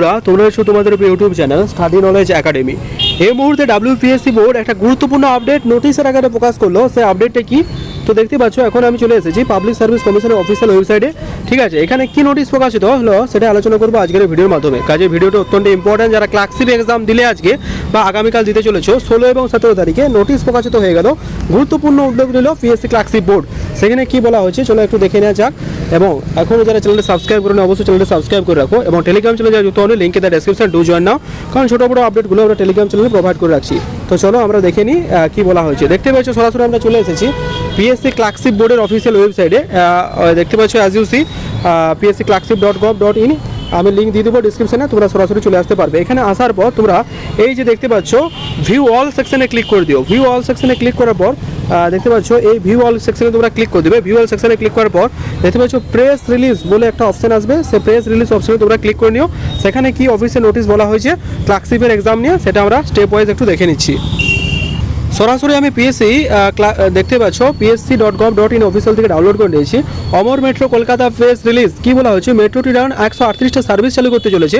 বন্ধুরা, তোমরা হচ্ছে তোমাদের YouTube channel study knowledge academy এই মুহূর্তে ডাব্লিউপিএসসি বোর্ড একটা গুরুত্বপূর্ণ আপডেট নোটিশের আকারে প্রকাশ করল। সেই আপডেটটা কি? তো দেখতে পাচ্ছ, এখন আমি চলে এসেছি পাবলিক সার্ভিস কমিশনের অফিসিয়াল ওয়েবসাইটে ঠিক আছে, এখানে কি নোটিশ প্রকাশিত হলো সেটা আলোচনা করব আজকের ভিডিওর মাধ্যমে। কাজে ভিডিওটা অত্যন্ত ইম্পর্টেন্ট যারা ক্লার্কশিপ এক্সাম দিলে আজকে বা আগামীকাল দিতে চলেছো, ষোলো এবং সতেরো তারিখে নোটিশ প্রকাশিত হয়ে গেল। গুরুত্বপূর্ণ উদ্যোগ নিল পিএসসি ক্লার্কশিপ বোর্ড সেখানে কি বলা হয়েছে চলো একটু দেখে নেওয়া যাক। এবং এখনও যারা চ্যানেলটা সাবস্ক্রাইব করে অবশ্যই চ্যানেলটা সাবস্ক্রাইব করে রাখো। এবং টেলিগ্রাম চ্যানেলে যুক্ত হলে লিঙ্কে তার ডেসক্রিপশন ডু জয়েন নাও। কারণ ছোটো বড়ো আপডেটগুলো আমরা টেলিগ্রাম চ্যানেলে প্রোভাইড করে রাখছি। তো চলো আমরা দেখে নিই কী বলা হয়েছে। দেখতে পাচ্ছ, সরাসরি আমরা চলে এসেছি পিএসসি ক্লার্কশিপ বোর্ডের অফিসিয়াল ওয়েবসাইটে দেখতে পাচ্ছ as you see PSC clerkship dot gov dot in আমি লিঙ্ক দিয়ে দেবো ডিসক্রিপশানে তোমরা সরাসরি চলে আসতে পারবে। এখানে আসার পর তোমরা এই যে দেখতে পাচ্ছ ভিউ অল সেকশনে ক্লিক করে দিও। ভিউ অল সেকশনে ক্লিক করার পর দেখতে পাচ্ছ, এই ভিউ অল সেকশনে তোমরা ক্লিক করে দেবে। ভিউ অল সেকশনে ক্লিক করার পর, দেখতে পাচ্ছ প্রেস রিলিজ বলে একটা অপশন আসবে। সে প্রেস রিলিজ অপশনে তোমরা ক্লিক করে নিও। সেখানে কি অফিসে নোটিশ বলা হয়েছে ক্লার্কশিপের এক্সাম নিয়ে, সেটা আমরা স্টেপ ওয়াইজ একটু দেখে নিচ্ছি। সরাসরি আমি পিএসসি দেখতে পাচ্ছ PSC dot gov dot in official থেকে ডাউনলোড করে নিয়েছি। অমর মেট্রো কলকাতা ফেস রিলিজ কি বলা হয়েছে? মেট্রোটি ডাউন একশো আটত্রিশটা সার্ভিস চালু করতে চলেছে।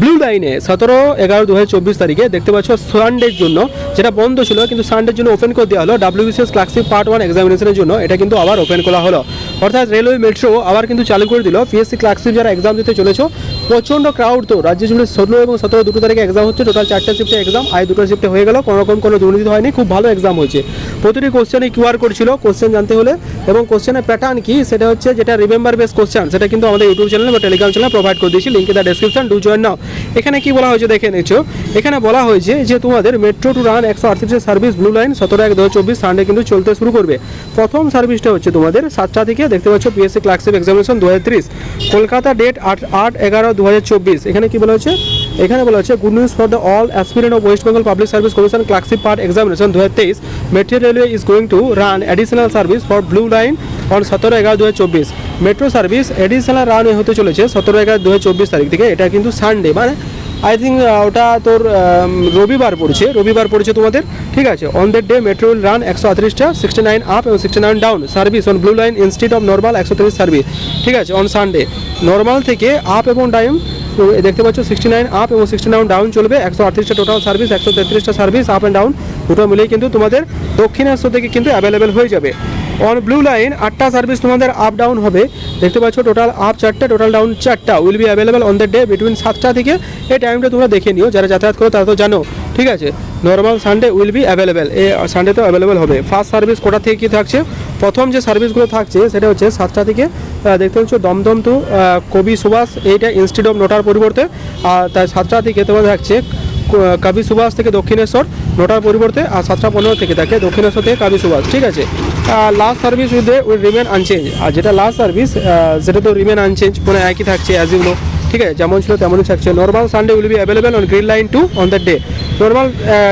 ব্লু লাইনে সতেরো, এগারো দু তারিখে দেখতে পাচ্ছ সানডের জন্য, যেটা বন্ধ ছিল, কিন্তু সানডের জন্য ওপেন করে দেওয়া হলো ডাব্লিউবিসিএস ক্লাসিক পার্ট ওয়ান এক্সামিনেশনের জন্য। এটা কিন্তু আবার ওপেন করা হলো। অর্থাৎ রেলওয়ে মেট্রো আবার কিন্তু চালু করে দিল। পিএসসি ক্লাসিক যারা এক্সাম দিতে চলেছো প্রচণ্ড ক্রাউড তো। রাজ্য জুড়ে ষোলো এবং সতেরো দুটো তারিখে এক্সাম হচ্ছে। টোটাল চারটে শিফটে এক্সাম আয় দুটো শিফটে হয়ে গেল। কোনো রকম কোনো দুর্নীতি হয়নি। খুব ভালো এক্সাম হয়েছে। প্রতিটি কোশ্চেনে কিউআর কোড ছিল কোশ্চেন জানতে হলে। এবং কোশ্চেনের প্যাটার্ন কি, সেটা হচ্ছে যেটা রিমেম্বার বেস কোশ্চেন সেটা কিন্তু আমাদের ইউটিউব চ্যানেল বা টেলিগ্রাম চ্যানেল প্রোভাইড করে দিয়েছি। লিঙ্কে the description do join now এখানে কি বলা হয়েছে দেখে নিচ্ছ? এখানে বলা হয়েছে যে তোমাদের মেট্রো টু রান একশো আটত্রিশের সার্ভিস ব্লু লাইন সতেরো এক দু চব্বিশ সানডে কিন্তু চলতে শুরু করবে। প্রথম সার্ভিসটা হচ্ছে তোমাদের সাতটা থেকে দেখতে পাচ্ছ পিএসসি ক্লার্কশিপ এক্সামিনেশন দু হাজার ত্রিশ। কলকাতা ডেট আট আট এগারো দু এখানে কি বলা হচ্ছে এখানে বলা হচ্ছে good news for the all aspirant of West Bengal Public Service Commission clerkship part examination দু হাজার তেইশ। Metro railway is going to run additional service for blue line on সতেরো এগারো দু হাজার চব্বিশ। মেট্রো সার্ভিস অ্যাডিশনাল রান হতে চলেছে সতেরো এগারো দু তারিখ থেকে। এটা কিন্তু সানডে মানে আই থিঙ্ক ওটা তোর রবিবার পড়ছে। রবিবার পড়ছে তোমাদের। ঠিক আছে? On that day metro will run একশো আটত্রিশটা সিক্সটি নাইন আপ এবং sixty nine down service on blue line instead of normal একশো তিরিশ সার্ভিস ঠিক আছে? অন সানডে নর্মাল থেকে আপ এবং ডাউন দেখতে পাচ্ছ সিক্সটি নাইন আপ এবং সিক্সটি নাইন ডাউন চলবে। একশো আটত্রিশটা টোটাল সার্ভিস একশো তেত্রিশটা সার্ভিস আপ অ্যান্ড ডাউন দুটো মিলেই কিন্তু তোমাদের দক্ষিণাস্য থেকে কিন্তু অ্যাভেলেবেল হয়ে যাবে। অন ব্লু লাইন আটটা সার্ভিস তোমাদের আপ ডাউন হবে। দেখতে পাচ্ছ টোটাল আপ চারটা টোটাল ডাউন চারটা। Will be available on the day between সাতটা থেকে এই টাইমটা তোমরা দেখে নিও, যারা যাতায়াত করো তারা তো জানো। ঠিক আছে? Normal Sunday will be available a Sunday তো অ্যাভেলেবেল হবে। ফার্স্ট সার্ভিস কোটা থেকে কী থাকছে? প্রথম যে সার্ভিসগুলো থাকছে, সেটা হচ্ছে সাতটা থেকে দেখতে পাচ্ছ দমদম টু কবি সুভাষ, এইটা ইনস্টিটিউট অফ নোটার পরিবর্তে। আর তাই সাতটা থেকে তোমার থাকছে কবি সুভাষ থেকে দক্ষিণেশ্বর নটার পরিবর্তে, আর সাতটা পনেরো থেকে থাকে দক্ষিণেশ্বর থেকে কবি সুভাষ। ঠিক আছে? Last service with will remain unchanged আর যেটা লাস্ট সার্ভিস সেটা তো রিমেন আনচেঞ্জ মানে একই থাকছে অ্যাজ ইউনো ঠিক আছে? যেমন ছিল তেমনই থাকছে। Normal Sunday will be available on green line to on the day normal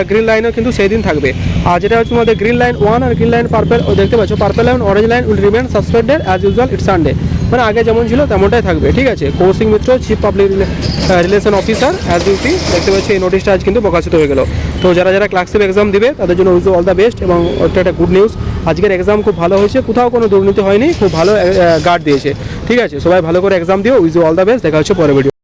green লাইনও কিন্তু সেই দিন থাকবে। আর যেটা হচ্ছে আমাদের গ্রিন লাইন ওয়ান আর গ্রিন লাইন পার্পেল দেখতে পাচ্ছ? Purple line orange line will remain suspended as usual it Sunday মানে আগে যেমন ছিল তেমনটাই থাকবে, ঠিক আছে? Kaushik Mitra chief public relation officer as you see দেখতে পাচ্ছি এই নোটিশটা আজ কিন্তু প্রকাশিত হয়ে গেল। তো যারা যারা ক্লাসিপ এক্সাম দিবে, তাদের জন্য উইজ অল দ্য বেস্ট এবং ওটা একটা গুড নিউজ আজকের এক্সাম খুব ভালো হয়েছে, কোথাও কোনো দুর্নীতি হয়নি, খুব ভালো গার্ড দিয়েছে। ঠিক আছে? সবাই ভালো করে এক্সাম দিও উইজ অল দ্য বেস্ট দেখা হচ্ছে পরে ভিডিও